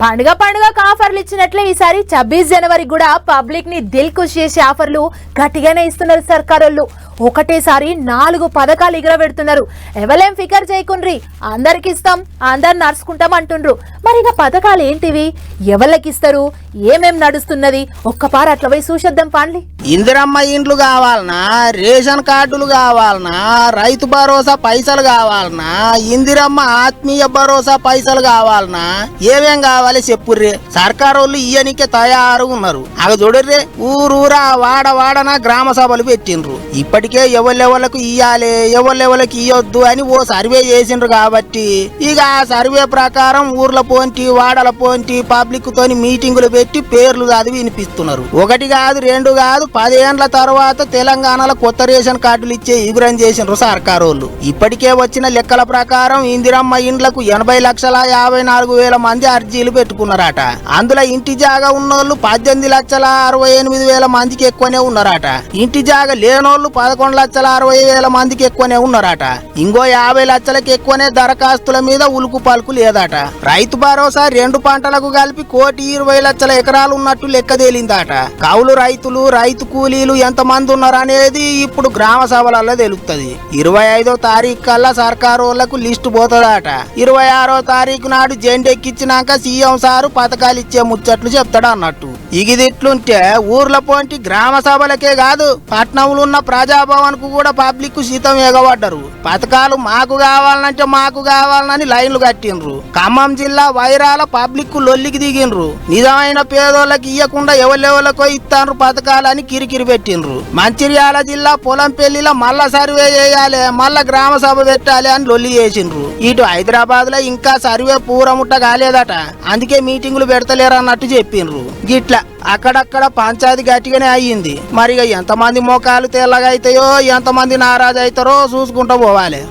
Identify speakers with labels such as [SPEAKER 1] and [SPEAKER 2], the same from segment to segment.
[SPEAKER 1] పండుగ పండుగ ఆఫర్లు ఇచ్చినట్లే ఈసారి ఛబ్బీస్ జనవరి కూడా పబ్లిక్ని దిల్ ఖుష్ చేసే ఆఫర్లు గట్టిగానే ఇస్తున్నారు సర్కారోళ్ళు. ఒకటేసారి నాలుగు పథకాలు ఎగురబెడుతున్నారు ఎవలేం ఫికర్ చేయకుండ్రి. అందరికి ఇస్తాం అందరు నడుచుకుంటాం అంటుండ్రు. మరి ఇక పథకాలు ఏంటివి? ఎవరికి ఇస్తారు? ఏమేం నడుస్తున్నది? ఒక్కపారు అట్లా పోయి చూసేద్దాం పాండ్లి.
[SPEAKER 2] ఇందిరమ్మ ఇండ్లు కావాలనా? రేషన్ కార్డులు కావాలనా? రైతు భరోసా పైసలు కావాలనా? ఇందిరమ్మ ఆత్మీయ భరోసా పైసలు కావాలనా? ఏమేం కావాలి చెప్పుర్రే? సర్కారు వాళ్ళు ఇయ్యనికే తయారు ఉన్నారు. అవి చూడర్రే ఊరూరా వాడ వాడన గ్రామ సభలు పెట్టిండ్రు. ఇప్పటి ఇప్పటికే ఎవరెవలకు ఇయ్యాలి ఎవరెవలకు ఇయ్యొద్దు అని ఓ సర్వే చేసిండ్రు కాబట్టి ఇక ఆ సర్వే ప్రకారం ఊర్ల పోంటి వాడల పోంటి పబ్లిక్ తోని మీటింగులు పెట్టి పేర్లు చదివి వినిపిస్తున్నారు. ఒకటి కాదు రెండు కాదు పదేండ్ల తర్వాత తెలంగాణలో కొత్త రేషన్ కార్డులు ఇచ్చే ఎగురం చేసిండ్రు సర్కారోళ్ళు. ఇప్పటికే వచ్చిన లెక్కల ప్రకారం ఇందిరమ్మ ఇండ్లకు ఎనభై లక్షల యాభై నాలుగు వేల మంది అర్జీలు పెట్టుకున్నారట. అందులో ఇంటి జాగా ఉన్నోళ్ళు పద్దెనిమిది లక్షల అరవై ఎనిమిది వేల మందికి ఎక్కువనే ఉన్నారట. ఇంటి జాగా లేనోళ్ళు పదకొండు లక్షల అరవై వేల మందికి ఎక్కువనే ఉన్నారట. ఇంకో యాభై లక్షలకి ఎక్కువనే దరఖాస్తుల మీద ఉలుకు పలుకు లేదట. రైతు భరోసా రెండు పంటలకు కలిపి కోటి ఇరవై లక్షల ఎకరాలు ఉన్నట్టు లెక్క తేలిందట. కౌలు రైతులు రైతు కూలీలు ఎంత మంది ఉన్నారనేది ఇప్పుడు గ్రామ సభలలో తెలుస్తుంది ఇరవై ఐదో తారీఖు కల్లా సర్కారు వాళ్ళకు లిస్టు పోతుందట. ఇరవై ఆరో తారీఖు నాడు జెండెక్కిచ్చినాక సీఎం సారు పథకాలు ఇచ్చే ముచ్చట్లు చెప్తాడు అన్నట్టు ఇగిదిట్లుంటే ఊర్ల పోంటి గ్రామ సభలకే కాదు పట్నంలో ఉన్న ప్రజాభవన్కు కూడా పబ్లిక్ సీతం ఎగబడ్డరు. పథకాలు మాకు కావాలంటే మాకు కావాలని లైన్లు కట్టిండ్రు. ఖమ్మం జిల్లా వైరాల పబ్లిక్ లొల్లికి దిగిండ్రు. నిజమైన పేదోళ్ళకి ఇయ్యకుండా ఎవరెవరికో ఇస్తాండ్రు పథకాలని కిరికిరి పెట్టిండ్రు. మంచిర్యాల జిల్లా పొలం పెళ్ళిలో మళ్ళా సర్వే చేయాలి మళ్ళా గ్రామ సభ పెట్టాలి అని లొల్లి చేసిండ్రు. ఇటు హైదరాబాద్లో ఇంకా సర్వే పూరముట్ట కాలేదట అందుకే మీటింగులు పెడతలేరు అన్నట్టు చెప్పిండ్రు. గిట్లా అక్కడక్కడ పంచాయతీ గట్టిగానే అయ్యింది. మరి ఎంతమంది మోకాలు తెల్లగా అవుతాయో ఎంతమంది నారాజు అవుతారో చూసుకుంటూ పోవాలి.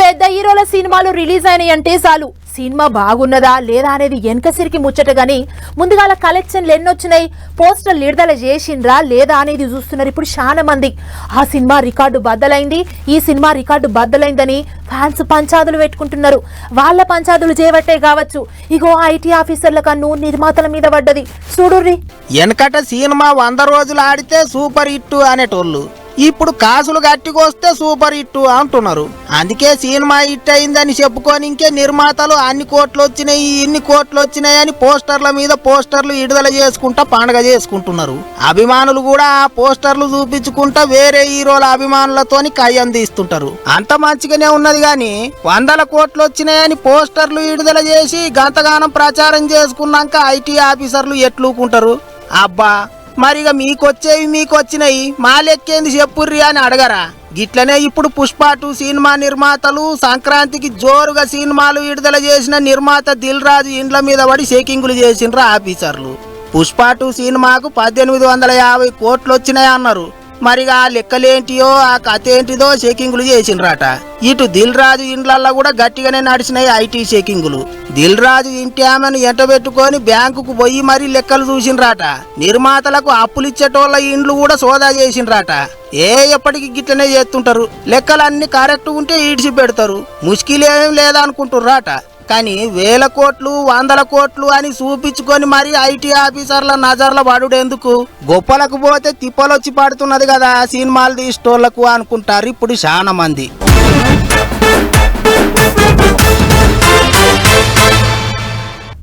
[SPEAKER 1] పెద్ద హీరోల సినిమాలు రిలీజ్ అయినాయి అంటే చాలు. సినిమా బాగున్నదా లేదా అనేది వెనక సిరికి ముచ్చట గానీ ముందుగాల కలెక్షన్లు ఎన్నొచ్చినాయి పోస్టర్లు విడుదల చేసిండ్రా లేదా అనేది చూస్తున్నారు ఇప్పుడు చాలా మంది. ఆ సినిమా రికార్డు బద్దలైంది ఈ సినిమా రికార్డు బద్దలైందని ఫ్యాన్స్ పంచాదులు పెట్టుకుంటున్నారు. వాళ్ళ పంచాదులు చేయబట్టే కావచ్చు. ఇగో ఐటీ ఆఫీసర్ల కన్ను నిర్మాతల మీద పడ్డది. చూడుర్రి.
[SPEAKER 2] వెనకట సినిమా వంద రోజులు ఆడితే సూపర్ హిట్ అనేటోళ్ళు. ఇప్పుడు కాసులు గట్టికొస్తే సూపర్ హిట్ అంటున్నారు. అందుకే సినిమా హిట్ అయిందని చెప్పుకొని ఇంకే నిర్మాతలు అన్ని కోట్లు వచ్చినాయి ఇన్ని కోట్లు వచ్చినాయి అని పోస్టర్ల మీద పోస్టర్లు విడుదల చేసుకుంటా పండగ చేసుకుంటున్నారు. అభిమానులు కూడా ఆ పోస్టర్లు చూపించుకుంటా వేరే హీరోల అభిమానులతోని కయ్యం తీస్తుంటారు. అంత మంచిగానే ఉన్నది గాని వందల కోట్లు వచ్చినాయని పోస్టర్లు విడుదల చేసి గంతగానం ప్రచారం చేసుకున్నాక ఐటీ ఆఫీసర్లు ఎట్లుకుంటారు? అబ్బా! మరి ఇక మీకొచ్చేవి మీకొచ్చినాయి. మా లెక్కేంది చెప్పుర్రి అని అడగరా. గిట్లనే ఇప్పుడు పుష్పాటు సినిమా నిర్మాతలు సంక్రాంతికి జోరుగా సినిమాలు విడుదల చేసిన నిర్మాత దిల్ రాజు ఇండ్ల మీద పడి షేకింగులు చేసిండ్రు ఆఫీసర్లు. పుష్పాటు సినిమాకు పద్దెనిమిది వందల యాభై కోట్లు వచ్చినాయి అన్నారు మరిగా ఆ లెక్కలేంటియో ఆ కథ ఏంటిదో చెకింగులు చేసిండ్రట. ఇటు దిల్ రాజు ఇండ్లల్లో కూడా గట్టిగానే నడిచినాయి ఐటీ చెకింగులు దిల్ రాజు ఇంటి ఆమెను ఎంటబెట్టుకొని బ్యాంకుకు పోయి మరీ లెక్కలు చూసిండ్రట. నిర్మాతలకు అప్పులు ఇచ్చేటోళ్ళ ఇండ్లు కూడా సోదా చేసిండ్రట. ఏ ఎప్పటికి గిట్లనే చేస్తుంటారు? లెక్కలన్నీ కరెక్ట్ ఉంటే ఈడ్చి పెడతారు ముష్కిలేం లేదనుకుంటుర్రాట. కానీ వేల కోట్లు వందల కోట్లు అని చూపించుకొని మరి ఐటీ ఆఫీసర్ల నజర్ల పడుడెందుకు గొప్పలకు పోతే తిప్పలొచ్చి పడుతున్నది కదా సినిమాలు తీసేటోళ్ళకు అనుకుంటారు. ఇప్పుడు చాలా మంది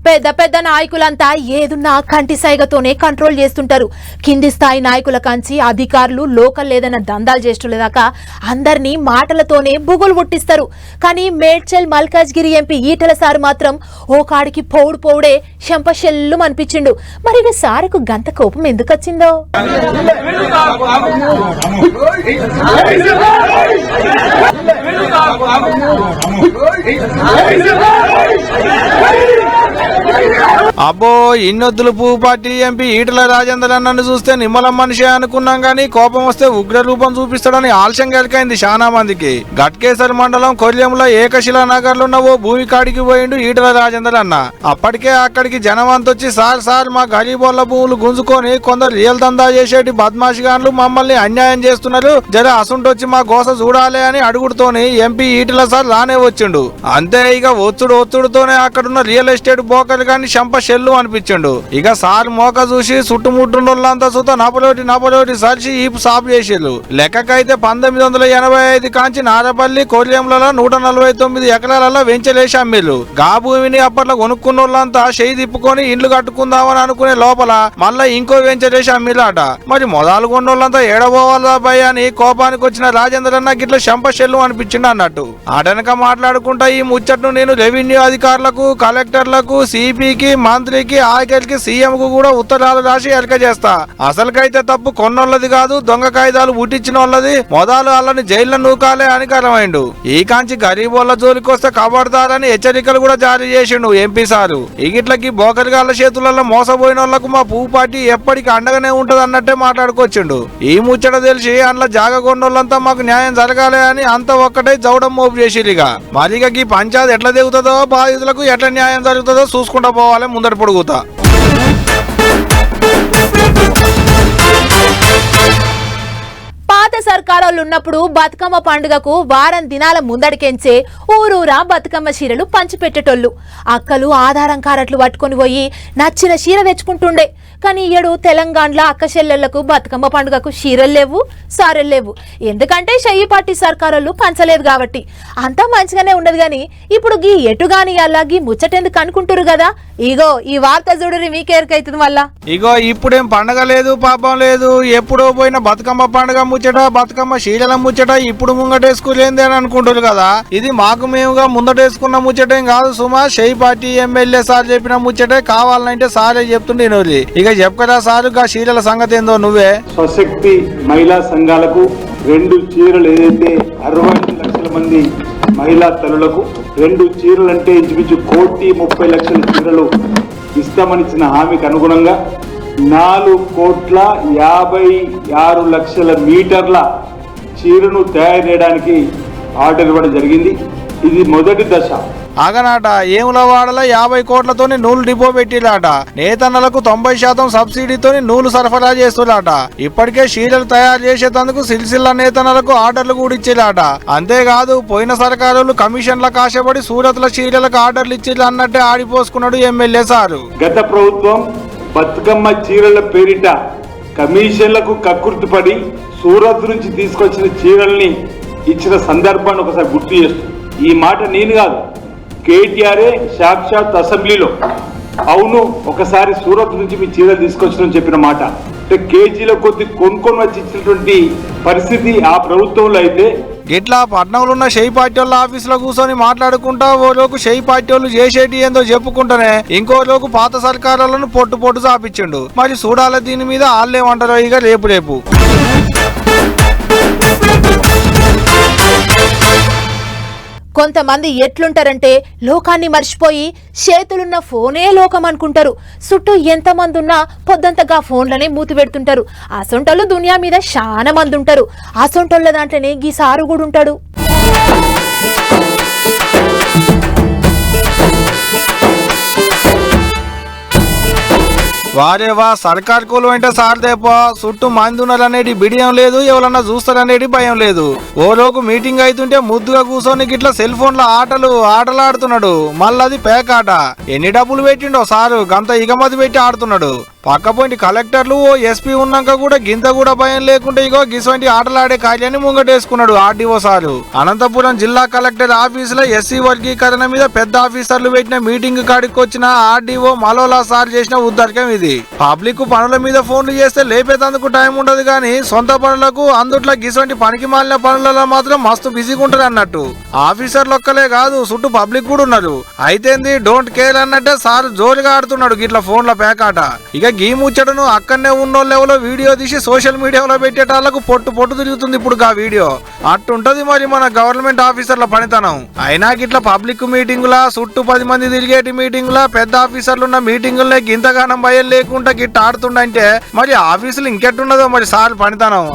[SPEAKER 1] పెద్ద పెద్ద నాయకులంతా ఏదున్నా కంటి సైగతోనే కంట్రోల్ చేస్తుంటారు కింది స్థాయి నాయకుల కంచి అధికారులు లోకల్ లేదన్న దందాలు చేస్తుండేదాకా అందరినీ మాటలతోనే బుగులు పుట్టిస్తారు కానీ మేడ్చల్ మల్కాజ్గిరి ఎంపీ ఈటల సారు మాత్రం ఓ కాడికి పౌడు పౌడే శంపశెల్లు అనిపించిండు మరి సారుకు గంత కోపం ఎందుకు వచ్చిందో
[SPEAKER 3] అబ్బో ఇన్నొద్దులు పువ్వు పార్టీ ఎంపీ ఈటల రాజేందర్ అన్నను చూస్తే నిమ్మలం మనిషి అనుకున్నాం గానీ కోపం వస్తే ఉగ్ర రూపం చూపిస్తాడని ఆలస్యం కలికైంది చాలా మందికి. గట్కేసర్ మండలం కొల్లెంలో ఏకశిలా నగర్లో ఉన్న ఓ భూమి కాడికి పోయిండు ఈటల రాజేందర్ అన్న. అప్పటికే అక్కడికి జనం అంతొచ్చి సార్ సార్ మా గరీబోళ్ళ భూములు గుంజుకొని కొందరు రియల్ దందా చేసేటి బద్మాషిగాన్లు మమ్మల్ని అన్యాయం చేస్తున్నారు. జర అసుంటొచ్చి మా గోస చూడాలి అని అడుగుడుతోని ఎంపీ ఈటల సార్ రానే వచ్చిండు. అంతే ఇక ఒత్తుడు ఒత్తుడుతోనే అక్కడున్న రియల్ ఎస్టేట్ బోకలు కానీ శంప షెల్లు అనిపించిండు. ఇక సార్ మోక చూసి చుట్టుముట్టుండోళ్ళంతా సుత నపలోటి నపలోటి సరిచి ఈపు సాపు చేసిర్రు. లెక్కకైతే పంతొమ్మిది వందల ఎనభై ఐదు కాంచి నారపల్లి కొర్యంలలో నూట నలభై తొమ్మిది ఎకరాలలో వెంచలేసి అమ్మిర్రు. గా భూమిని అప్పట్లో కొనుక్కున్నోళ్ళంతా చేయి తిప్పుకొని ఇండ్లు కట్టుకుందామని అనుకునే లోపల మళ్ళా ఇంకో వెంచలేసి అమ్మిలాట మరి మొదలు కొన్నోళ్ళంతా ఏడబోవాలా భయ అని కోపానికి వచ్చిన రాజేంద్ర అన్న గిట్ల శంప షెల్లు అనిపించిండు అన్నట్టు. అటనక మాట్లాడుకుంటా ఈ ముచ్చట్ను నేను రెవెన్యూ అధికారులకు కలెక్టర్లకు సిపికి మంత్రికి ఆకలికి సీఎం కు కూడా ఉత్తరాలు రాసి ఎలక చేస్తా. అసలుకైతే తప్పు కొన్నోళ్ళది కాదు దొంగ కాయిదాలు పుట్టించిన వాళ్ళది మొదలు వాళ్ళని జైల్లో నూకాలే అని కరమైండు ఈ కాంచి గరీబోళ్ళ జోలికొస్తే కబడతారని హెచ్చరికలు కూడా జారీ చేసిండు ఎంపీ సారు. ఇగిట్లకి బోకరిగాళ్ళ చేతులలో మోసపోయిన వాళ్ళకు మా పువ్వు పార్టీ ఎప్పటికీ అండగానే ఉంటది అన్నట్టే మాట్లాడుకొచ్చిండు. ఈ ముచ్చట తెలిసి అందులో జాగకొండోళ్ళంతా మాకు న్యాయం జరగాలి అని అంత ఒక్కటే జౌడం మోపు చేసిరిగా మరిగా ఈ పంచాయతీ ఎట్లా దిగుతుందో బాధితులకు ఎట్లా న్యాయం జరుగుతుందో చూసుకుంటా పోవాలి ముందట పొడుగుతా.
[SPEAKER 1] పాత సర్కారోళ్ళు ఉన్నప్పుడు బతుకమ్మ పండుగకు వారం దినాల ముందడికెంచే ఊరూరా బతుకమ్మ చీరలు పంచిపెట్టేటోళ్ళు. అక్కలు ఆధారం కారట్లు పట్టుకొని పోయి నచ్చిన చీర తెచ్చుకుంటుండే. కానీ ఏడు తెలంగాణలో అక్కచెల్లెళ్ళకు బతుకమ్మ పండుగకు చీరలు లేవు సారెలు లేవు. ఎందుకంటే షయ్యి పార్టీ సర్కారులు పంచలేదు కాబట్టి. అంతా మంచిగానే ఉండదు కానీ ఇప్పుడు గీ ఎటు గాని అలా గీ ముచ్చటెందుకు అనుకుంటారు కదా? ఇగో ఈ వార్త చూడరి మీకేరికైతుంది మళ్ళా.
[SPEAKER 3] ఇగో ఇప్పుడేం పండగ లేదు పాపం లేదు. ఎప్పుడో పోయిన బతుకమ్మ పండగ ముచ్చట బతుకమ్మ శీలల ముచ్చట ఇప్పుడు ముంగటేసుకులేంది అని అనుకుంటారు కదా? ఇది మాకు మేముగా ముందటేసుకున్న ముచ్చటేం కాదు సుమా. షెయి పార్టీ ఎమ్మెల్యే సార్ చెప్పిన ముచ్చటే కావాలంటే సారే చెప్తుండే ఇక చెప్పరా సారు చీరల శీలల సంగతి ఏందో నువ్వే?
[SPEAKER 4] స్వశక్తి మహిళా సంఘాలకు రెండు చీరలు ఏదైతే అరవై లక్షల మంది మహిళా తల్లులకు రెండు చీరలు అంటే ఇంచుమించు కోటి ముప్పై లక్షల చీరలు ఇస్తామనిచ్చిన హామీకి అనుగుణంగా నాలుగు కోట్ల యాభై ఆరు లక్షల మీటర్ల చీరను తయారు చేయడానికి ఆర్డర్ ఇవ్వడం జరిగింది. ఇది మొదటి దశ.
[SPEAKER 3] అగనాట ఏముల వాడల యాభై కోట్లతోని నూలు డిపో పెట్టిలాట నేతన్నలకు తొంభై శాతం సబ్సిడీతోని నూలు సరఫరా చేస్తులాట ఇప్పటికే శీలలు తయారు చేసేందుకు సిరిసిల్ల నేతన్నలకు ఆర్డర్లు కూడా ఇచ్చేలాట అంతేకాదు పోయిన సర్కారులు కమిషన్ల కాశపడి సూరత్ల చీరలకు ఆర్డర్లు ఇచ్చి అన్నట్టే ఆడిపోసుకున్నాడు ఎమ్మెల్యే సారు.
[SPEAKER 4] గత ప్రభుత్వం బతుకమ్మ చీరల పేరిట కమిషన్లకు కక్కుర్తిపడి సూరత్ నుంచి తీసుకొచ్చిన చీరల్ని ఇచ్చిన సందర్భాన్ని ఒకసారి గుర్తు చేస్తుంది ఈ మాట నేను కాదు. కేటీఆర్ఏ సాక్షాత్ అసెంబ్లీలో. అవును ఒకసారి సూరత్ నుంచి మీ చీరలు తీసుకొచ్చిన చెప్పిన మాట. అంటే కేజీల కొద్ది కొనుక్కొని వచ్చి ఇచ్చినటువంటి పరిస్థితి ఆ ప్రభుత్వంలో అయితే.
[SPEAKER 3] గిట్లా పట్నంలో ఉన్న షెయి పార్టీ వాళ్ళ ఆఫీసులో కూర్చొని మాట్లాడుకుంటా ఓ లోకు షెయి పార్టీ వాళ్ళు చేసేటి ఏందో చెప్పుకుంటానే ఇంకో లోకు పాత సర్కారాలను పొట్టు పొట్టు చాపించిండు. మరి చూడాలి దీని మీద వాళ్ళేమంటారో ఇక రేపు రేపు.
[SPEAKER 1] కొంతమంది ఎట్లుంటారంటే లోకాన్ని మర్చిపోయి చేతులున్న ఫోనే లోకం అనుకుంటారు. చుట్టూ ఎంతమంది ఉన్నా పొద్దంతగా ఫోన్లనే మూతి పెడుతుంటారు. అసొంటోళ్ళు దునియా మీద చాలా మంది ఉంటారు అసొంటోళ్ళ దాంట్లోనే గీ సారు కూడా ఉంటాడు
[SPEAKER 3] వారే వా సర్కార్ కూలు అంటే సారదేపో చుట్టూ మంది ఉన్నారనేటి బిడియం లేదు ఎవరన్నా చూస్తారనేటి భయం లేదు. ఓ మీటింగ్ అవుతుంటే ముద్దుగా కూర్చొని గిట్లా సెల్ ఫోన్ ఆటలు ఆటలు ఆడుతున్నాడు మళ్ళీ పేకాట. ఎన్ని డబ్బులు పెట్టిండో సారు గంత ఇగమతి పెట్టి ఆడుతున్నాడు. పక్కపోయింటి కలెక్టర్లు ఓ ఎస్పీ ఉన్నాక కూడా గింత కూడా భయం లేకుండా ఇగో గిసొంటి ఆటలాడే కార్యాన్ని ముంగటేసుకున్నాడు ఆర్డీఓ సారు. అనంతపురం జిల్లా కలెక్టర్ ఆఫీసులో ఎస్సీ వర్గీకరణ మీద పెద్ద ఆఫీసర్లు పెట్టిన మీటింగ్ కాడికి వచ్చిన ఆర్డీఓ మలోలా సార్ చేసిన ఉద్దర్కం ఇది. పబ్లిక్ పనుల మీద ఫోన్లు చేస్తే లేపేందుకు టైం ఉండదు కానీ సొంత పనులకు అందుట్లో గిసొంటి పనికి మాలిన పనులలో మాత్రం మస్తు బిజీగా ఉంటారు అన్నట్టు. ఆఫీసర్లు ఒక్కలే కాదు చుట్టూ పబ్లిక్ కూడా ఉన్నారు. అయితేంది డోంట్ కేర్ అన్నట్టే సార్ జోరుగా ఆడుతున్నాడు గిట్ల ఫోన్ల పేకాట. ఇక గీ ముచ్చటను అక్కడనే ఉన్నోళ్ళు వీడియో తీసి సోషల్ మీడియాలో పెట్టేటాళ్ళకు పొట్టు పొట్టు తిరుగుతుంది ఇప్పుడు ఆ వీడియో. అట్టుంటది మరి మన గవర్నమెంట్ ఆఫీసర్ల పనితనం. అయినా గిట్ల పబ్లిక్ మీటింగులా చుట్టూ పది మంది తిరిగేటి మీటింగులా పెద్ద ఆఫీసర్లు ఉన్న మీటింగులనే గింతగానం భయం లేకుండా గిట్ట ఆడుతుండంటే మరి ఆఫీసులు ఇంకెట్టున్నదో మరి సార్ పనితనం.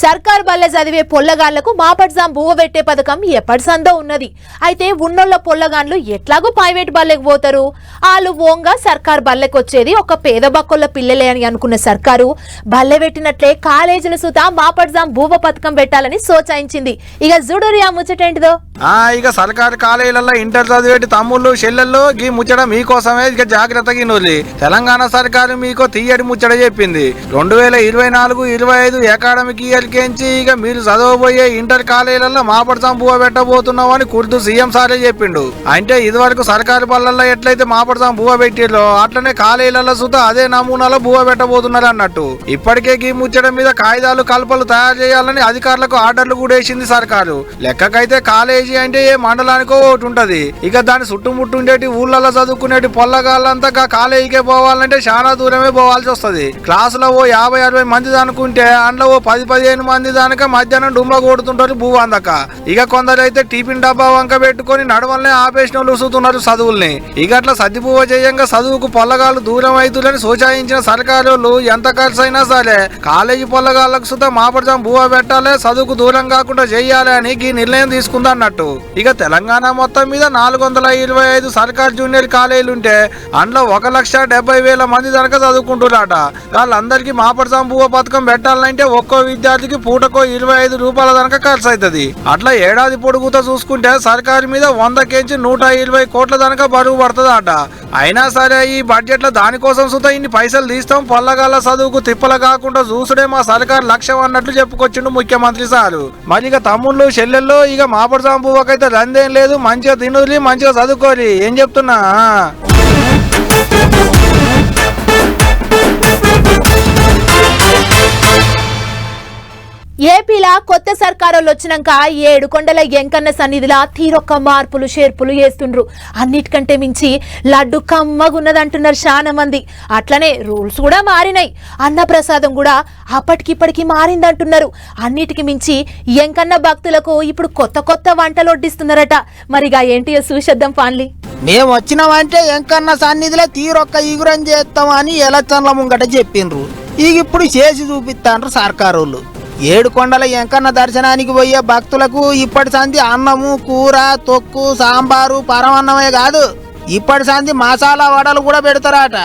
[SPEAKER 1] సర్కార్ బల్లె చదివే పొల్లగాళ్ళకు మాపడ్జాం బువ్వబెట్టే పథకం ఎప్పటిసందో ఉన్నది. అయితే ఉన్నోళ్ళ పొల్లగాండ్లు ఎట్లాగో ప్రైవేట్ బల్లెకు పోతారు? వాళ్ళు ఓంగా సర్కార్ బల్లెకొచ్చేది ఒక పేద బక్కుల పిల్లలే అని అనుకున్న సర్కారు బల్లె పెట్టినట్లే కాలేజీల సుతా మాపడ్జాం బువ్వ పథకం పెట్టాలని సోచాయించింది. ఇక జుడురి ఆ ముచ్చటేంటిదో
[SPEAKER 3] ఇక సర్కారు కాలేజీలలో ఇంటర్ చదివేటి తమ్ముళ్ళు చెల్లెళ్ళు గీ ముచ్చట మీకోసమే ఇక జాగ్రత్తగా నూలి తెలంగాణ సర్కారు మీకు తీయడి ముచ్చట చెప్పింది. రెండు వేల ఇరవై నాలుగు ఇరవై ఐదు అకాడమిక్ ఇయర్ కేంచి ఇక మీరు చదవబోయే ఇంటర్ కాలేజీలలో మాపడతాం పువ్వ పెట్టబోతున్నాం అని కుర్దు సీఎం సారే చెప్పిండు. అంటే ఇదివరకు సర్కారు బళ్ళల్లో ఎట్లయితే మాపడతాం పువ్వ పెట్టిరో అట్లనే కాలేజీలలో సుతా అదే నమూనాలో బువ పెట్టబోతున్నారు అన్నట్టు. ఇప్పటికే గీ ముచ్చట మీద కాగితాలు కల్పలు తయారు చేయాలని అధికారులకు ఆర్డర్లు కూడా వేసింది సర్కారు. లెక్కకైతే కాలేజీ అంటే ఏ మండలానికో ఒకటి ఉంటది. ఇక దాని చుట్టుముట్టు ఉండేటి ఊళ్ళలో చదువుకునేటి పొల్లగాళ్ళంతా కాలేజీకే పోవాలంటే చాలా దూరమే పోవాల్సి వస్తది. క్లాసులో ఓ యాభై అరవై మంది అనుకుంటే అందులో ఓ పది పదిహేను మంది దానిక మధ్యాహ్నం డుమ్లో కొడుతుంటారు భూ అందక ఇక కొందరు అయితే టిఫిన్ డబ్బా వంక పెట్టుకొని నడవలనే ఆపేసిన వాళ్ళు చూస్తున్నారు చదువుల్ని. ఇక అట్లా సర్దిపువ్వ చేయంగా చదువుకు పొల్లగాళ్ళు దూరం అవుతుందని సూచాయించిన సర్కారోళ్ళు ఎంత ఖర్చు అయినా సరే కాలేజీ పొల్లగాళ్ళకు సుతా మాపడదాం బువ్వ పెట్టాలి చదువుకు దూరం కాకుండా చెయ్యాలి అని ఈ నిర్ణయం తీసుకుందన్నట్టు. ఇక తెలంగాణ మొత్తం మీద నాలుగు వందల ఇరవై ఐదు సర్కార్ జూనియర్ కాలేజీలు ఉంటే అందులో ఒక లక్ష డెబ్బై వేల మంది దానిక చదువుకుంటున్నారట. వాళ్ళందరికీ మాపడదాం భూవ పథకం పెట్టాలంటే ఒక్కో రోజుకి పూటకో ఇరవై ఐదు రూపాయల దాకా ఖర్చు అవుతుంది అట్లా ఏడాది పొడుగుతో చూసుకుంటే సర్కారు మీద వంద కేంచి నూట ఇరవై కోట్ల దాకా బరువు పడుతుందట. అయినా సరే ఈ బడ్జెట్లో దానికోసం సుతా ఇన్ని పైసలు తీస్తాం పొల్లగాల చదువుకు తిప్పల కాకుండా చూసుడే మా సర్కార్ లక్ష్యం అన్నట్లు చెప్పుకొచ్చిండు ముఖ్యమంత్రి సారు. మరి ఇక తమ్ముళ్ళు చెల్లెళ్ళు ఇక మాపడదాం పువ్వకైతే రందేం లేదు. మంచిగా తినులి మంచిగా చదువుకోరి ఏం చెప్తున్నా?
[SPEAKER 1] ఏపీలా కొత్త సర్కారోళ్ళు వచ్చినాక ఏడు కొండల ఎంకన్న సన్నిధిలా తీరొక్క మార్పులు షేర్పులు చేస్తుండ్రు అన్నిటికంటే మించి లడ్డు కమ్మగున్నదంటున్నారు చాలా మంది అట్లనే రూల్స్ కూడా మారినాయి. అన్నప్రసాదం కూడా అప్పటికిప్పటికి మారిందంటున్నారు. అన్నిటికి మించి ఎంకన్న భక్తులకు ఇప్పుడు కొత్త కొత్త వంటలు వడ్డిస్తున్నారట. మరిగా ఏంటి చూసేద్దాం ఫాన్లీ
[SPEAKER 2] మేము వచ్చినామంటే ఎంకన్న సన్నిధిలో తీరొక్క ఈగురం చేస్తాం అని ఎలక్షన్ల ముంగట చెప్పిండ్రు. ఇక ఇప్పుడు చేసి చూపిస్తాండ్రు సర్కారోళ్ళు ఏడు కొండల ఎంకన్న దర్శనానికి పోయే భక్తులకు ఇప్పటి సంధి అన్నము కూర తొక్కు సాంబారు పరమన్నమే కాదు. ఇప్పటి సంధి మసాలా వడలు కూడా పెడతారట.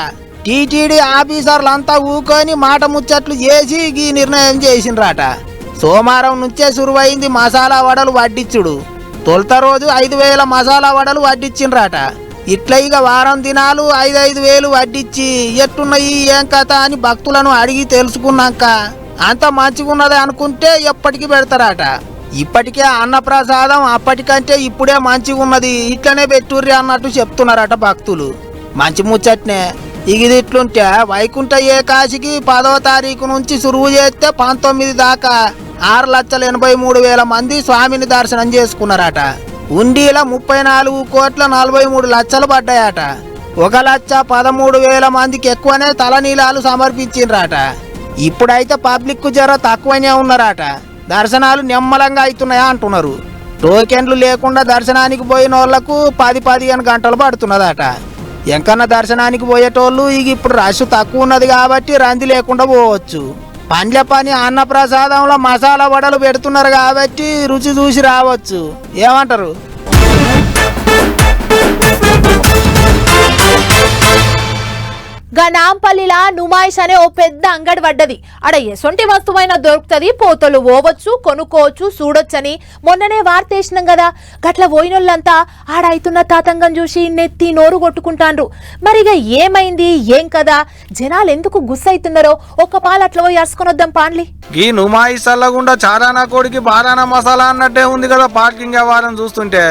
[SPEAKER 2] టీటీడీ ఆఫీసర్లంతా ఊకొని మాట ముచ్చట్లు చేసి ఈ నిర్ణయం చేసిండ్రట. సోమవారం నుంచే సురువైంది మసాలా వడలు వడ్డిచ్చుడు. తొలుత రోజు ఐదు వేల మసాలా వడలు వడ్డించిండ్రట ఇట్లా ఇక వారం దినాలు ఐదు ఐదు వేలు వడ్డిచ్చి ఎట్టున్నాయి ఏం కథ అని భక్తులను అడిగి తెలుసుకున్నాక అంత మంచిగున్నది అనుకుంటే ఎప్పటికీ పెడతారట. ఇప్పటికే అన్నప్రసాదం అప్పటికంటే ఇప్పుడే మంచిగున్నది. ఇట్లనే పెట్టుర్రి అన్నట్టు చెప్తున్నారట భక్తులు. మంచి ముచ్చట్నే. ఇక ఇది ఇట్లుంటే వైకుంఠ ఏకాశికి పదో తారీఖు నుంచి సురువు చేస్తే పంతొమ్మిది దాకా ఆరు లక్షల ఎనభై మూడు వేల మంది స్వామిని దర్శనం చేసుకున్నారట. ఉండిల ముప్పై నాలుగు కోట్ల నలభై మూడు లక్షలు పడ్డాయట. ఒక లక్ష పదమూడు వేల మందికి ఎక్కువనే తలనీలాలు సమర్పించిండ్రట. ఇప్పుడైతే పబ్లిక్ జర తక్కువనే ఉన్నారట. దర్శనాలు నిమ్మలంగా అవుతున్నాయా అంటున్నారు. టోకెన్లు లేకుండా దర్శనానికి పోయిన వాళ్ళకు పది పదిహేను గంటలు పడుతున్నదట. ఎంకన్నా దర్శనానికి పోయేటోళ్ళు ఇక ఇప్పుడు రష్ తక్కువ ఉన్నది కాబట్టి రంది లేకుండా పోవచ్చు. పండ్ల పని అన్నప్రసాదంలో మసాలా వడలు పెడుతున్నారు కాబట్టి రుచి చూసి రావచ్చు. ఏమంటారు?
[SPEAKER 1] గా నాంపల్లిలా నుమాయిష్ అనే ఓ పెద్ద అంగడి పడ్డది ఆడ ఎసొంటి వస్తువైనా దొరుకుతుంది. పోతలు పోవచ్చు కొనుక్కోవచ్చు చూడొచ్చని మొన్ననే వార్తేసినాం కదా గట్ల పోయినోళ్ళంతా ఆడ తాతంగం చూసి నెత్తి నోరు కొట్టుకుంటాండ్రు. మరిగా ఏమైంది? ఏం కదా జనాలు ఎందుకు గుస్సైతున్నారో ఒక్క పాలు అట్లా పోయి అరుచుకొని వద్దాం పాన్లి
[SPEAKER 3] నుమాయిస్ నుమాయి చారానా కోడికి బారానా మసాలా అన్నట్టే ఉంది కదా పార్కింగ్ వ్యవహారం చూస్తుంటే.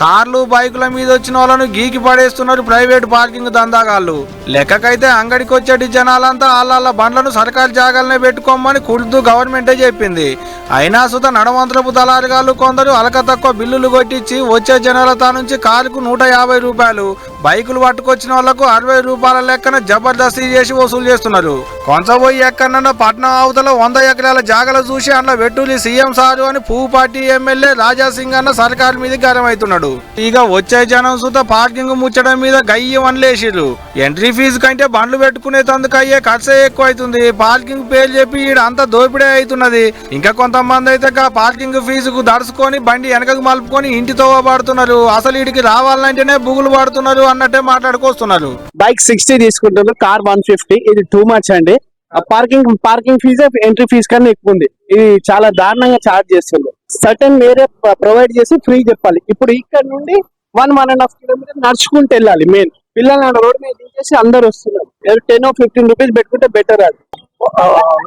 [SPEAKER 3] కార్లు బైకుల మీద వచ్చిన వాళ్ళను గీకి పడేస్తున్నారు ప్రైవేట్ పార్కింగ్ దందాగాళ్ళు. లెక్కకైతే అంగడికి వచ్చేటి జనాలంతా వాళ్ళ బండ్లను సర్కారు జాగాలనే పెట్టుకోమని కుర్దు గవర్నమెంటే చెప్పింది. అయినా సుత నడవంతరపు దళారుగాలు కొందరు అలక తక్కువ బిల్లులు కొట్టించి వచ్చే జనాలతో నుంచి కారుకు నూట యాభై రూపాయలు బైకులు పట్టుకొచ్చిన వాళ్ళకు అరవై రూపాయల లెక్కన జబర్దస్తి చేసి వసూలు చేస్తున్నారు. కొంచబోయి ఎక్కడన్నా పట్నం అవతల వంద ఎకరాల జాగలు చూసి అన్న వెట్టూలి సీఎం సారు అని పువ్వు పార్టీ ఎమ్మెల్యే రాజా సింగ్ అన్న సర్కార్ మీద గరమవుతున్నాడు ఇక వచ్చే జనం సుత పార్కింగ్ ముచ్చడం మీద గయ్యం వనలేసిర్రు ఎంట్రీ ఫీజు కంటే బండ్లు పెట్టుకునే తందుకు అయ్యే ఖర్చే ఎక్కువ అవుతుంది పార్కింగ్ పేరు చెప్పి ఈడ అంతా దోపిడే అవుతున్నది ఇంకా కొంతమంది అయితే పార్కింగ్ ఫీజుకు దడుచుకొని బండి వెనకకు మలుపుకొని ఇంటితో పడుతున్నారు. అసలు వీడికి రావాలంటేనే బుగులు పడుతున్నారు అన్నట్టే మాట్లాడుకొస్తున్నారు.
[SPEAKER 5] బైక్ సిక్స్టీ తీసుకుంటారు కార్ వన్ ఫిఫ్టీ ఇది టూ మచ్ అండి. పార్కింగ్ పార్కింగ్ ఫీజే ఎంట్రీ ఫీజ్ కన్నా ఎక్కువ ఉంది. ఇది చాలా దారుణంగా చార్జ్ చేస్తుంది. సర్టన్ వేరే ప్రొవైడ్ చేసి ఫ్రీ చెప్పాలి. ఇప్పుడు ఇక్కడ నుండి one one and half kilometre నడుచుకుంటూ వెళ్ళాలి మెయిన్ పిల్లలు రోడ్ మీద దించేసి అందరు వస్తున్నారు. టెన్ ఫిఫ్టీన్ రూపీస్ పెట్టుకుంటే బెటర్ అది.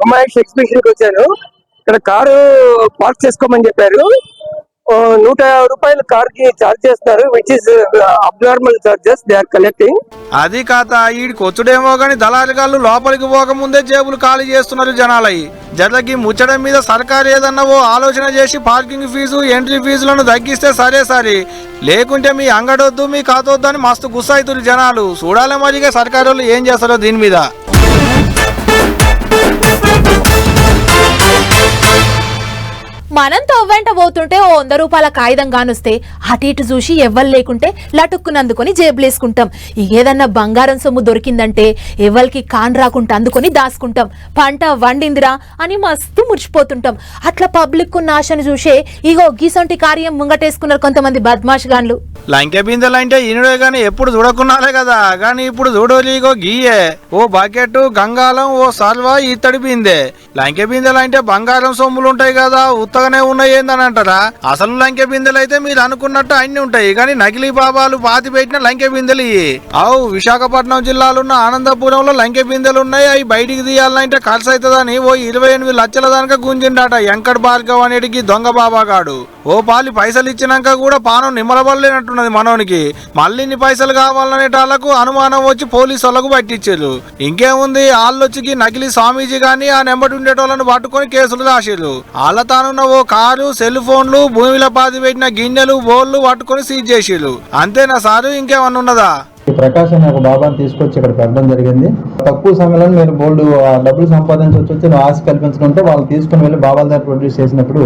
[SPEAKER 6] అమ్మాయి ఎగ్జిబిషన్కి వచ్చాను ఇక్కడ కారు పార్క్ చేసుకోమని చెప్పారు. నూట యాభై రూపాయలు కార్కి చార్జ్ చేస్తారు which is abnormal charges they are collecting
[SPEAKER 3] అది కాత ఈడికి వచ్చుడేమో గాని దళారిగాళ్ళు లోపలికి పోకముందే జేబులు ఖాళీ చేస్తున్నారు జనాలయ్యి జతకి ముచ్చడం మీద సర్కారు ఏదన్నా ఓ ఆలోచన చేసి పార్కింగ్ ఫీజు ఎంట్రీ ఫీజులను తగ్గిస్తే సరే సరే. లేకుంటే మీ అంగడొద్దు మీ కాతొద్దు అని మస్తు గుస్సైతురు జనాలు. చూడాలి మరిగా సర్కారు ఏం చేస్తారో దీని మీద.
[SPEAKER 1] మనం తవ్వెంట పోతుంటే ఓ వంద రూపాయల కాగితం కానొస్తే అటు ఇటు చూసి ఎవ్వరు లేకుంటే లటుక్కునందుకొని జేబులేసుకుంటాం. ఏదన్నా బంగారం సొమ్ము దొరికిందంటే ఎవరికి కాన్ రాకుండా అందుకొని దాసుకుంటాం. పంట వండిందిరా అని మస్తు మురిచిపోతుంటాం అట్లా పబ్లిక్ నాశను చూసే ఇగో గీసొంటి కార్యం ముంగటేసుకున్నారు కొంతమంది బద్మాష్ గాన్లు.
[SPEAKER 3] లంకె బిందెలు అంటే ఈనుడే గాని ఎప్పుడు చూడకున్నారే కదా. గాని ఇప్పుడు చూడోలీగో గీయే. ఓ బకెట్ గంగాలం ఓ సల్వ ఇత్తడి బిందె. లంకె బిందెలు అంటే బంగారం సొమ్ములు ఉంటాయి కదా ఉత్తగానే ఉన్నాయి ఏందని అంటారా? అసలు లంకె బిందెలు అయితే మీరు అనుకున్నట్టు అన్ని ఉంటాయి కానీ నకిలీ బాబాలు పాతి పెట్టిన లంకె బిందెలు ఇయ్యి అవు విశాఖపట్నం జిల్లాలో ఉన్న ఆనందపురంలో లంకె బిందెలు ఉన్నాయి అవి బయటికి తీయాలంటే ఖర్చు అవుతుందని ఓ ఇరవై ఎనిమిది లక్షల దానిక గుంజిండాట వెంకట్ భార్గవ్ అనేటికి దొంగ బాబా గాడు ఓ పాలి పైసలు ఇచ్చినాక కూడా పానం నిమ్మలబడలేనట్టున్నది మనోనికి. మళ్ళీ ఇన్ని పైసలు కావాలనేటాళ్ళకు అనుమానం వచ్చి పోలీసు వాళ్ళకు పట్టించారు. ఇంకేముంది? వాళ్ళొచ్చికి నకిలీ స్వామీజీ గాని ఆ నెంబటి ఉండేటోళ్ళను పట్టుకొని కేసులు రాశారు వాళ్ళ తానున్న ఓ కారు సెల్ ఫోన్లు భూమిలో పాతి పెట్టిన గిన్నెలు బోళ్ళు పట్టుకొని సీజ్ చేసారు అంతేనా సారు? ఇంకేమన్నా ఉన్నదా?
[SPEAKER 7] ప్రకాష్ అనే ఒక బాబాని తీసుకొచ్చి ఇక్కడ పెట్టడం జరిగింది. తక్కువ సమయంలో మీరు బోల్డ్ ఆ డబ్బులు సంపాదించవచ్చు వచ్చి ఆశ కల్పించడంతో వాళ్ళు తీసుకుని వెళ్ళి బాబాల దగ్గర ప్రొడ్యూస్ చేసినప్పుడు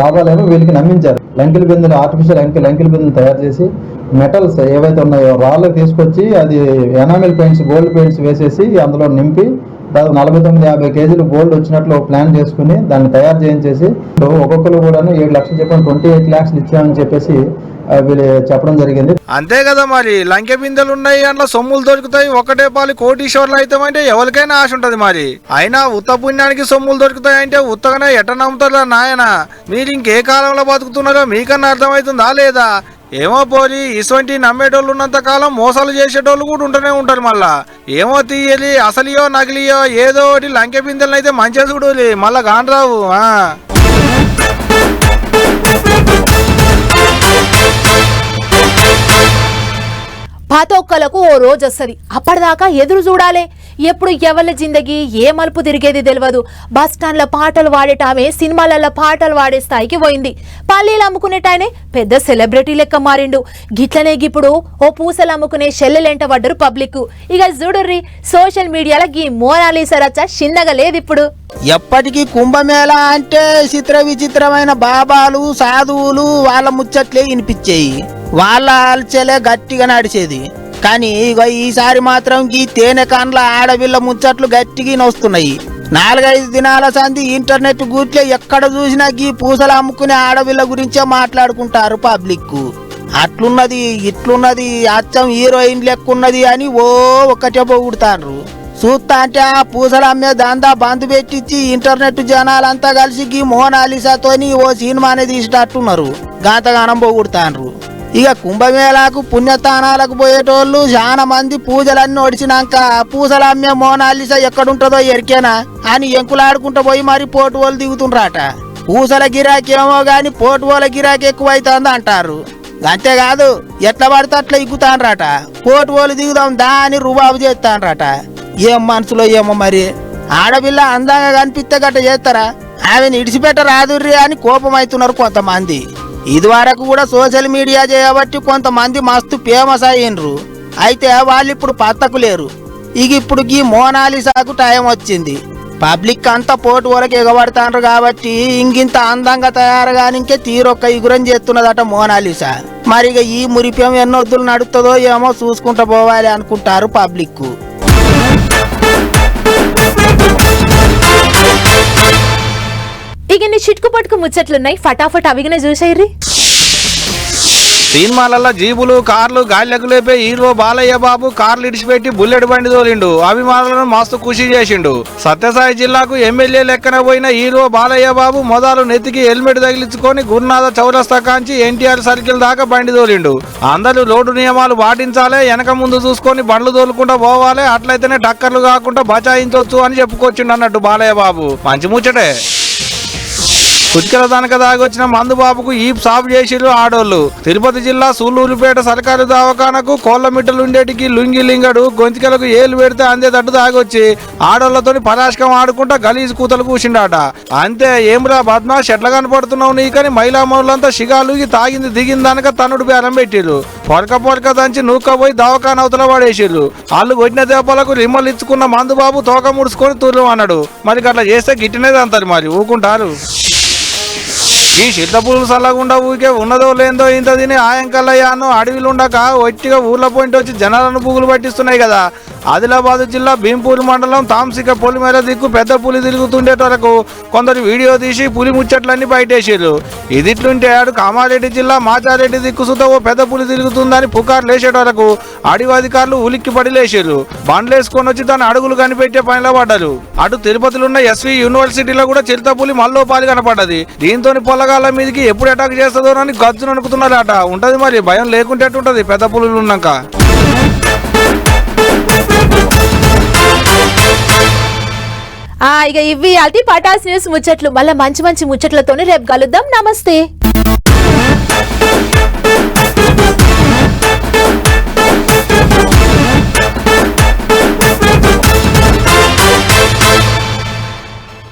[SPEAKER 7] బాబాలేమో వీళ్ళకి నమ్మించారు. లంకిల బిందులు ఆర్టిఫిషియల్ అంకి లంకిల బిందులు తయారు చేసి మెటల్స్ ఏవైతే ఉన్నాయో రాళ్ళకి తీసుకొచ్చి అది ఎనామిల్ పెయింట్స్ గోల్డ్ పెయింట్స్ వేసేసి అందులో నింపి దాదాపు నలభై తొమ్మిది యాభై కేజీలు గోల్డ్ వచ్చినట్లు ప్లాన్ చేసుకుని దాన్ని తయారు చేయించేసి ఒక్కొక్కరు కూడా ఏడు లక్షలు చెప్పిన ట్వంటీ ఎయిట్ ల్యాక్స్ ఇచ్చామని చెప్పేసి చెప్పడం జరిగింది.
[SPEAKER 3] అంతే కదా మరి లంకె బిందెలు ఉన్నాయి అందులో సొమ్ములు దొరుకుతాయి ఒకటే పాలి కోటీశ్వర్లు అవుతామంటే ఎవరికైనా ఆశ ఉంటది మరి. అయినా ఉత్త పుణ్యానికి సొమ్ములు దొరుకుతాయి అంటే ఉత్తగానే ఎట్ట నమ్ముతారా నాయన? మీరు ఇంకే కాలంలో బతుకుతున్నారో మీకన్నా అర్థమవుతుందా లేదా? ఏమో పోరి ఇటువంటి నమ్మేటోళ్ళు ఉన్నంత కాలం మోసాలు చేసేటోళ్ళు కూడా ఉంటూనే ఉంటారు మళ్ళా. ఏమో తీయలి అసలియో నకిలియో ఏదో ఒకటి లంకె బిందెలను అయితే మంచిగా చూడాలి మళ్ళా కానరావు ఆ
[SPEAKER 1] పాత ఒక్కలకు ఓ రోజు వస్తుంది. అప్పటిదాకా ఎదురు చూడాలి. ఎప్పుడు ఎవరి జిందగీ ఏ మలుపు తిరిగేది తెలియదు బస్ స్టాండ్ల పాటలు వాడేటామే సినిమాలలో పాటలు వాడే స్థాయికి పోయింది. పల్లీలు అమ్ముకునేటాయనే పెద్ద సెలబ్రిటీ లెక్క మారిండు. గిట్లనే ఇప్పుడు ఓ పూసలు అమ్ముకునే షెల్లెలెంట పడ్డరు పబ్లిక్ ఇక చూడుర్రి సోషల్ మీడియాలో గీ మోనాలీసా రచ్చ చిన్నగా లేదు ఇప్పుడు.
[SPEAKER 2] ఎప్పటికీ కుంభమేళ అంటే చిత్ర విచిత్రమైన బాబాలు సాధువులు వాళ్ళ ముచ్చట్లే వినిపించేయి. వాళ్ళ ఆల్చలే గట్టిగా నడిచేది. కానీ ఇగో ఈసారి మాత్రం ఈ తేనె కండ్ల ఆడపిల్ల ముచ్చట్లు గట్టిగా నొస్తున్నాయి. నాలుగైదు దినాల సంది ఇంటర్నెట్ గూట్లే ఎక్కడ చూసినా గీ పూసలు అమ్ముకునే ఆడపిల్ల గురించే మాట్లాడుకుంటారు పబ్లిక్ అట్లున్నది ఇట్లున్నది అచ్చం హీరోయిన్ లెక్కున్నది అని ఓ ఒక్కటే పొగుడుతారు చూస్తా అంటే ఆ పూసలు అమ్మే దందా బంద్ పెట్టించి ఇంటర్నెట్ జనాలంతా కలిసి గీ మోనాలిసాతోని ఓ సినిమా అనేది తీసేటట్టున్నారు గాతగానం పొగుడుతాండ్రు ఇక కుంభమేళాకు పుణ్యస్థానాలకు పోయేటోళ్ళు చాలా మంది పూజలన్నీ ఒడిచినాక పూసలు అమ్మే మోనాలిస ఎక్కడుంటుందో ఎరికేనా? అని ఎంకులాడుకుంటూ పోయి మరి పోటువోలు వాళ్ళు దిగుతుండ్రాట. పూసల గిరాకీ ఏమో గాని పోటువోల గిరాకీ ఎక్కువైతుంది అంటారు. అంతేకాదు ఎట్లా పడితే అట్లా ఇగ్గుతాన్రట పోటువోలు వాళ్ళు దిగుదాం దా అని రుబాబు చేస్తాన్రట ఏం మనసులో ఏమో మరి? ఆడపిల్ల అందంగా కనిపిస్తే గట్ట చేస్తారా? ఆమెను ఇడిచిపెట్ట రాదుర్రి అని కోపం అవుతున్నారు కొంతమంది. ఇదివరకు కూడా సోషల్ మీడియా చేయబట్టి కొంతమంది మస్తు ఫేమస్ అయ్యిండ్రు అయితే వాళ్ళు ఇప్పుడు పత్తకు లేరు ఇక ఇప్పుడు ఈ మోనాలిసాకు టైం వచ్చింది. పబ్లిక్ అంతా పోటు వరకు ఎగబడతాండ్రు కాబట్టి ఇంకింత అందంగా తయారు ఇంకే తీరొక్క ఇగురం చేస్తున్నదట మోనాలిసా మరి ఇక ఈ మురిప్యం ఎన్నొద్దులు నడుస్తుందో ఏమో చూసుకుంటూ పోవాలి అనుకుంటారు పబ్లిక్
[SPEAKER 1] ఇక చిట్కు పట్టుకు ముచ్చట్లున్నాయి. ఫటాఫట్ అవిగిన చూసేయ్రి
[SPEAKER 3] సినిమాలలో జీబులు కార్లు గాలిలకు లేపే హీరో బాలయ్య బాబు కార్లు ఇడిచిపెట్టి బుల్లెట్ బండి తోలిండు. అభిమానులను మస్తు ఖుషి చేసిండు. సత్యసాయి జిల్లాకు ఎమ్మెల్యే లెక్కన పోయిన హీరో బాలయ్య బాబు మొదలు నెత్తికి హెల్మెట్ తగిలించుకొని గురునాథ చౌరస్తా కాంచి ఎన్టీఆర్ సర్కిల్ దాకా బండి తోలిండు. అందరూ రోడ్డు నియమాలు పాటించాలి వెనక ముందు చూసుకొని బండ్లు తోలుకుంటా పోవాలి అట్లయితేనే టక్కర్లు కాకుండా బచాయించవచ్చు అని చెప్పుకొచ్చిండు అన్నట్టు బాలయ్య బాబు. మంచి ముచ్చటే. కుచికల దానక దాగొచ్చిన మందు బాబుకు ఈ సాపు చేసిరు ఆడోళ్ళు. తిరుపతి జిల్లా సూలూరుపేట సర్కారు దవాఖానకు కోళ్ళ మిట్టలు ఉండేటికి లుంగి లింగడు గొంతికలకు ఏలు పెడితే అందేటట్టు దాగొచ్చి ఆడోళ్ళతో పరాశకం ఆడుకుంటా గలీజ్ కూతలు కూసిండాట. అంతే ఏమ్రా బద్మా షెట్ల కనపడుతున్నావు నీకని మహిళా మౌలంతా షిగాలుగి తాగింది దిగిందనక తనుడు బేరం పెట్టిరు పొరక పొరక దంచి నూకపోయి దవాఖాన అవతల పడేసిర్రు. వాళ్ళు కొట్టిన దెబ్బలకు రిమ్మలు ఇచ్చుకున్న మందు బాబు తోక ముడుచుకొని తూర్లు అన్నాడు మరి అట్లా చేస్తే గిట్టినేది అంటారు మరి ఊకుంటారు. ఈ చిత్తపూలు సల్లగుండా ఊరికే ఉన్నదో లేదో ఇంత తిని ఆయంకల్లయ్యాను అడవిలు ఉండక ఒట్టిగా ఊర్ల పాయింట్ వచ్చి జనాలను పువ్వులు పట్టిస్తున్నాయి కదా. ఆదిలాబాద్ జిల్లా భీంపూర్ మండలం తాంసిక పొలిమేర దిక్కు పెద్ద పులి తిరుగుతుండేటోరకు కొందరు వీడియో తీసి పులి ముచ్చట్లన్నీ బయటేసారు ఇదిట్లుంటే ఆడు కామారెడ్డి జిల్లా మాచారెడ్డి దిక్కు సుత ఓ పెద్ద పులి తిరుగుతుందని పుకారు లేచేటోరకు అడవి అధికారులు ఉలిక్కి పడి లేచారు బండ్లేసుకొని వచ్చి దాని అడుగులు కనిపెట్టే పనిలో పడ్డారు. అటు తిరుపతిలో ఉన్న ఎస్వి యూనివర్సిటీలో కూడా చిరుత పులి మల్లో పాలి కనపడ్డది. దీంతో పోరగాళ్ళ మీదకి ఎప్పుడు అటాక్ చేస్తుందో అని గజ్జును అనుకుతున్నారట. ఉంటది మరి భయం లేకుంటే ఉంటుంది పెద్ద పులులు ఉన్నాక.
[SPEAKER 1] ఆ ఇక ఇవి అది పటాస్ న్యూస్ ముచ్చట్లు. మళ్ళీ మంచి మంచి ముచ్చట్లతోనే రేపు కలుద్దాం. నమస్తే.